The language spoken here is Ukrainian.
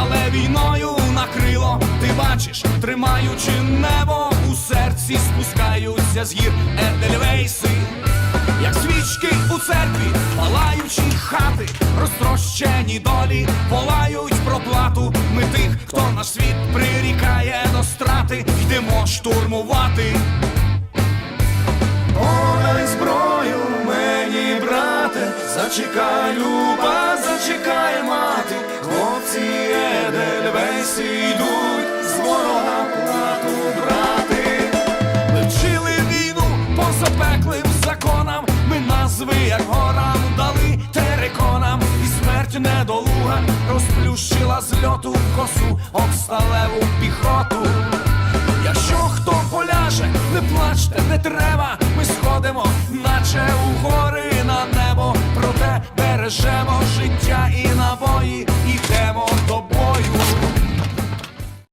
але війною накрило, ти бачиш, тримаючи небо у серці, спускаються з гір Едельвейси, як свічки у церкві, палаючі хати, розтрощені долі, волають проплату. Ми тих, хто наш світ прирікає до страти, йдемо штурмувати. Ой, зброю мені, брате, зачекай, люба, зачекай. Едельвейси йдуть з ворога плату брати. Ми вчили війну по запеклим законам, ми назви, як горам, дали тереконам, і смерть недолуга розплющила з льоту косу об сталеву піхоту. Якщо хто поляже, не плачте, не треба, ми сходимо, наче у гори